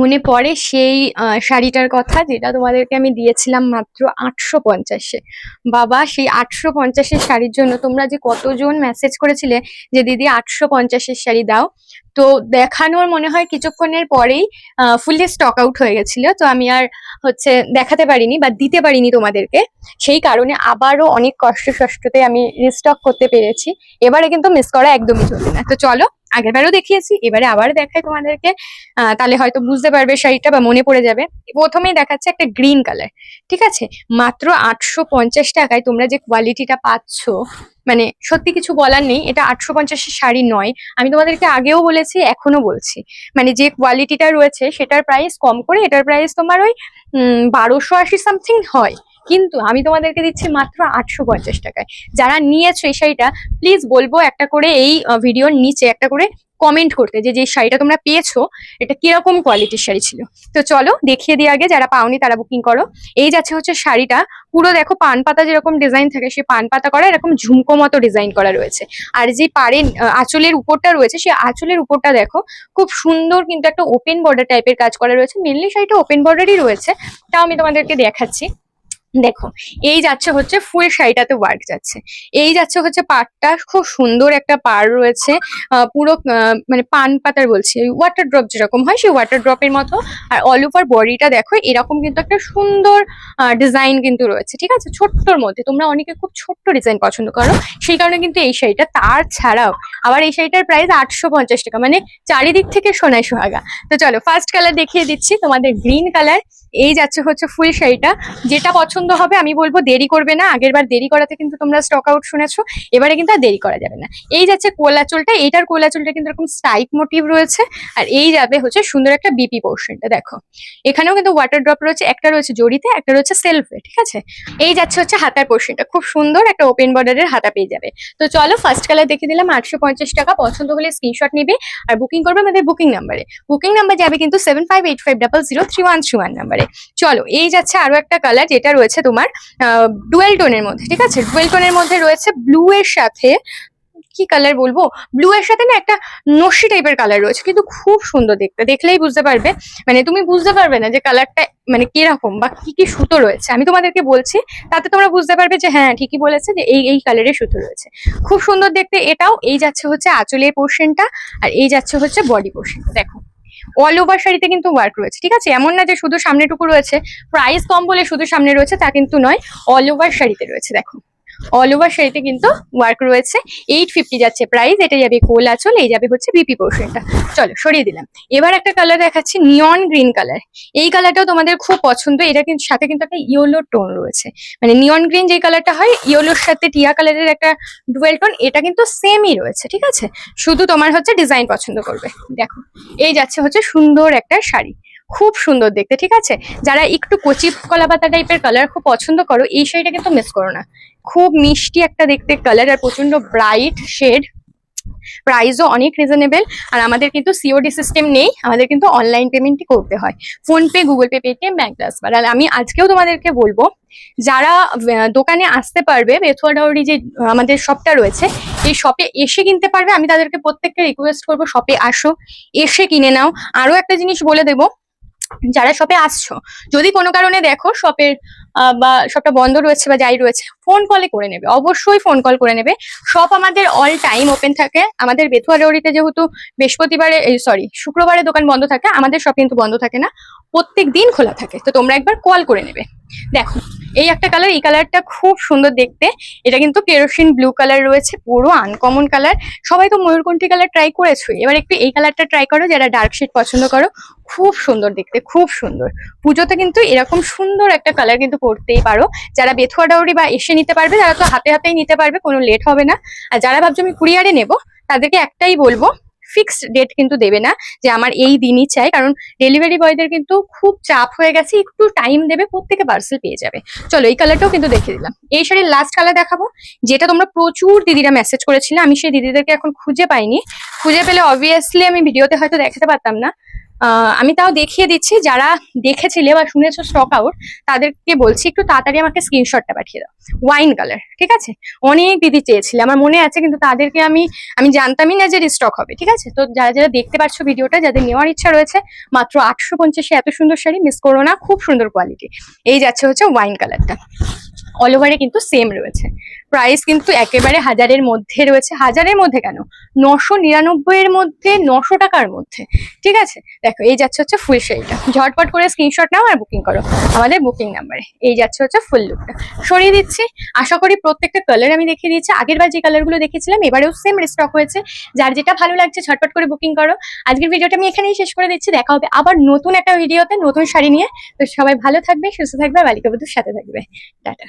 মনে পড়ে সেই শাড়িটার কথা যেটা তোমাদেরকে আমি দিয়েছিলাম মাত্র আটশো পঞ্চাশে। বাবা, সেই আটশো পঞ্চাশের শাড়ির জন্য তোমরা যে কতজন মেসেজ করেছিলে যে, দিদি, আটশো পঞ্চাশের শাড়ি দাও। তো দেখানোর মনে হয় কিছুক্ষণের পরেই ফুললি স্টক আউট হয়ে গেছিল। তো আমি আর হচ্ছে দেখাতে পারিনি বা দিতে পারিনি তোমাদেরকে। সেই কারণে আবারও অনেক কষ্ট সষ্টতে আমি রিস্টক করতে পেরেছি। এবারে কিন্তু মিস করা একদমই চলবে না। তো চলো আগেরবারও দেখিয়েছি, এবারে আবার দেখাই তোমাদেরকে। তাহলে হয়তো বুঝতে পারবে শাড়িটা বা মনে পড়ে যাবে। প্রথমেই দেখাচ্ছে একটা গ্রিন কালার, ঠিক আছে? মাত্র আটশো পঞ্চাশ টাকায় তোমরা যে কোয়ালিটিটা পাচ্ছ মানে সত্যি কিছু বলার নেই, এটা আটশো পঞ্চাশের শাড়ি নয়। আমি তোমাদেরকে আগেও বলেছি এখনও বলছি। মানে যে কোয়ালিটিটা রয়েছে, সেটার প্রাইস কম করে এটার প্রাইস তোমার ওই বারোশো আশি সামথিং হয়। কিন্তু আমি তোমাদেরকে দিচ্ছি মাত্র আটশো পঞ্চাশ টাকায়। যারা নিয়েছো এই শাড়িটা প্লিজ বলব একটা করে এই ভিডিওর নিচে একটা করে কমেন্ট করতে যে যে শাড়িটা তোমরা পেয়েছ, এটা কীরকম কোয়ালিটির শাড়ি ছিল। তো চলো, দেখিয়ে দিয়ে আগে, যারা পাওনি তারা বুকিং করো। এই যাচ্ছে হচ্ছে শাড়িটা। পুরো দেখো পান পাতা যেরকম ডিজাইন থাকে সেই পান পাতা করা, এরকম ঝুমকো মতো ডিজাইন করা রয়েছে। আর যে পারে আঁচলের উপরটা রয়েছে সেই আঁচলের উপরটা দেখো, খুব সুন্দর কিন্তু একটা ওপেন বর্ডার টাইপের কাজ করা রয়েছে। মেনলি শাড়িটা ওপেন বর্ডারই রয়েছে। তাও আমি তোমাদেরকে দেখাচ্ছি। দেখো, এই যাচ্ছে হচ্ছে ফুল শাড়িটাতে ওয়ার্ক যাচ্ছে। এই যাচ্ছে হচ্ছে পাড়টা, খুব সুন্দর একটা পাড় রয়েছে। পুরো মানে পান পাতার বলছি ওয়াটার ড্রপ যেরকম হয়, সেই ওয়াটার ড্রপের মতো। আর অল ওভার বডিটা দেখো, এরকম কিন্তু একটা সুন্দর ডিজাইন কিন্তু রয়েছে, ঠিক আছে? ছোট্টর মধ্যে, তোমরা অনেকে খুব ছোট্ট ডিজাইন পছন্দ করো, সেই কারণে কিন্তু এই শাড়িটা, তার ছাড়াও আবার এই শাড়িটার প্রাইস আটশো পঞ্চাশ টাকা মানে চারিদিক থেকে সোনায় সোহাগা। তো চলো ফার্স্ট কালার দেখিয়ে দিচ্ছি, তোমাদের গ্রিন কালার এই যাচ্ছে হচ্ছে ফুল শাড়িটা। যেটা পছন্দ হবে, আমি বলব দেরি করবে না। আগের বার দেরি করাতে কিন্তু তোমরা স্টক আউট শুনেছো। এবারে কিন্তু আর দেরি করা যাবে না। এই যাচ্ছে কোলাচলটা এইটার কোলাচলটা কিন্তু এরকম স্টাইপ মোটিভ রয়েছে। আর এই যাবে হচ্ছে সুন্দর একটা বিপি পোর্শনটা দেখো। এখানেও কিন্তু ওয়াটার ড্রপ রয়েছে। একটা রয়েছে জড়িতে, একটা রয়েছে সেলফে ঠিক আছে? এই যাচ্ছে হচ্ছে হাতার পোর্শনটা খুব সুন্দর একটা ওপেন বর্ডারের হাতা পেয়ে যাবে। তো চলো ফার্স্ট কালার দেখে দিলাম, আটশো পঞ্চাশ টাকা। পছন্দ হলে স্ক্রিনশট নিবে। আর বুকিং করবে আমাদের বুকিং নাম্বারে বুকিং নাম্বার যাবে কিন্তু seven five eight five double zero three one three one নাম্বারে চলো, এই যাচ্ছে আরও একটা কালার যেটা রয়েছে তোমার ডুয়েল টোনের মধ্যে, ঠিক আছে? ডুয়েল টোনের মধ্যে রয়েছে ব্লু এর সাথে, কি কালার বলব? ব্লু এর সাথে না একটা নস্যি টাইপের কালার রয়েছে, কিন্তু খুব সুন্দর দেখতে। দেখলেই বুঝতে পারবে। মানে তুমি বুঝতে পারবে না যে কালারটা মানে কীরকম বা কি কি সুতো রয়েছে। আমি তোমাদেরকে বলছি, তাতে তোমরা বুঝতে পারবে যে হ্যাঁ ঠিকই বলেছে যে এই এই কালারের সুতো রয়েছে। খুব সুন্দর দেখতে এটাও। এই যাচ্ছে হচ্ছে আঁচলের পোর্শনটা আর এই যাচ্ছে হচ্ছে বডি পোর্শনটা দেখো অল ওভার শাড়িতে কিন্তু ওয়ার্ক রয়েছে, ঠিক আছে? এমন না যে শুধু সামনেটুকু রয়েছে প্রাইস কম বলে শুধু সামনে রয়েছে, তা কিন্তু নয় অল ওভার শাড়িতে রয়েছে, দেখো। অল ওভার শাড়িতে কিন্তু ওয়ার্ক রয়েছে। এইট ফিফটি যাচ্ছে প্রাইস এটা যাবে কোল আঁচল এই যাবে হচ্ছে বিপি পোর্শনটা চলো, সরিয়ে দিলাম। এবার একটা কালার দেখাচ্ছি নিয়ন গ্রিন কালার এই কালারটাও তোমাদের খুব পছন্দ। এটা কিন্তু সাথে কিন্তু একটা ইয়েলো টোন রয়েছে। মানে নিয়ন গ্রিন যে কালারটা হয় ইয়েলোর সাথে টিয়া কালারের একটা ডুয়েল টোন এটা কিন্তু সেমই রয়েছে, ঠিক আছে? শুধু তোমার হচ্ছে ডিজাইন পছন্দ করবে। দেখো, এই যাচ্ছে হচ্ছে সুন্দর একটা শাড়ি। খুব সুন্দর দেখতে, ঠিক আছে? যারা একটু কচি কলা পাতা টাইপের কালার খুব পছন্দ করো, এই শাড়িটা কিন্তু মিস করো না। খুব মিষ্টি একটা দেখতে কালার আর প্রচণ্ড ব্রাইট শেড প্রাইসও অনেক রিজনেবল আর আমাদের কিন্তু সিওডি সিস্টেম নেই, আমাদের কিন্তু অনলাইন পেমেন্টই করতে হয়। PhonePe Google Pay Paytm bank transfer আর আমি আজকেও তোমাদেরকে বলব, যারা দোকানে আসতে পারবে বেথুয়া ডাউরি যে, আমাদের শপটা রয়েছে, এই শপে এসে কিনতে পারবে। আমি তাদেরকে প্রত্যেককে রিকোয়েস্ট করব শপে আসো, এসে কিনে নাও। আরও একটা জিনিস বলে দেবো যারা শপে আসছো, যদি কোনো কারণে দেখো শপের বা শপটা বন্ধ রয়েছে বা যাই রয়েছে ফোন কলে করে নেবে, অবশ্যই ফোন কল করে নেবে। শপ আমাদের অল টাইম ওপেন থাকে, আমাদের বেথুয়া ডৌরিতে যেহেতু বৃহস্পতিবারে সরি শুক্রবারে দোকান বন্ধ থাকে, আমাদের শপ কিন্তু বন্ধ থাকে না। প্রত্যেক দিন খোলা থাকে। তো তোমরা একবার কল করে নেবে। দেখো, এই একটা কালার এই কালারটা খুব সুন্দর দেখতে। এটা কিন্তু কেরোসিন ব্লু কালার রয়েছে, পুরো আনকমন কালার সবাই তো ময়ূরকণ্ঠী কালার ট্রাই করেছ এবার একটু এই কালারটা ট্রাই করো, যারা ডার্ক শেড পছন্দ করো। খুব সুন্দর দেখতে, খুব সুন্দর। পুজোতে কিন্তু এরকম সুন্দর একটা কালার কিন্তু পরতেই পারো। যারা বেথুয়া ডাউরি বা এসে নিতে পারবে, তারা তো হাতে হাতেই নিতে পারবে, কোনো লেট হবে না। আর যারা ভাবছ আমি কুরিয়ারে নেব, তাদেরকে একটাই বলব ফিক্সড ডেট কিন্তু দেবে না যে আমার এই দিনই চাই। কারণ ডেলিভারি বয়দের কিন্তু খুব চাপ হয়ে গেছে, একটু টাইম দেবে, প্রত্যেকে পার্সেল পেয়ে যাবে। চলো এই কালারটাও কিন্তু দেখে দিলাম। এই শাড়ির লাস্ট কালার দেখাবো, যেটা তোমরা প্রচুর দিদিরা মেসেজ করেছিলে। আমি সেই দিদিদেরকে এখন খুঁজে পাইনি। খুঁজে পেলে অবভিয়াসলি আমি ভিডিওতে হয়তো দেখাতে পারতাম না। আমি তাও দেখিয়ে দিচ্ছি, যারা দেখেছিলে বা শুনেছো স্টক আউট তাদেরকে বলছি একটু তাড়াতাড়ি আমাকে স্ক্রিনশটটা পাঠিয়ে দাও। ওয়াইন কালার ঠিক আছে? অনেক দিদি চেয়েছিলে, আমার মনে আছে, কিন্তু তাদেরকে আমি আমি জানতামই না যে স্টক হবে, ঠিক আছে? তো যারা যারা দেখতে পাচ্ছ ভিডিওটা, যাদের নেওয়ার ইচ্ছা রয়েছে, মাত্র আটশো পঞ্চাশে এত সুন্দর শাড়ি মিস করো না, খুব সুন্দর কোয়ালিটি এই যাচ্ছে হচ্ছে ওয়াইন কালারটা অল ওভারে কিন্তু সেম রয়েছে। প্রাইস কিন্তু একেবারে হাজারের মধ্যে রয়েছে। হাজারের মধ্যে কেন? নশো নিরানব্বই এর মধ্যে, নশো টাকার মধ্যে। ঠিক আছে? দেখো, এই যাচ্ছে হচ্ছে ফুল শাড়িটা। ঝটপট করে স্ক্রিনশট নাও আর বুকিং করো। আমাদের বুকিং নাম্বারে এই যাচ্ছে হচ্ছে ফুল লুকটা সরিয়ে দিচ্ছি। আশা করি প্রত্যেকটা কালার আমি দেখিয়ে দিয়েছি। আগের বার যে কালারগুলো দেখেছিলাম, এবারেও সেম স্টক হয়েছে। যার যেটা ভালো লাগছে, ঝটপট করে বুকিং করো। আজকের ভিডিওটা আমি এখানেই শেষ করে দিচ্ছি। দেখা হবে আবার নতুন একটা ভিডিওতে নতুন শাড়ি নিয়ে। তো সবাই ভালো থাকবে, সুস্থ থাকবে, বালিকা বধুর সাথে থাকবে। টাটা।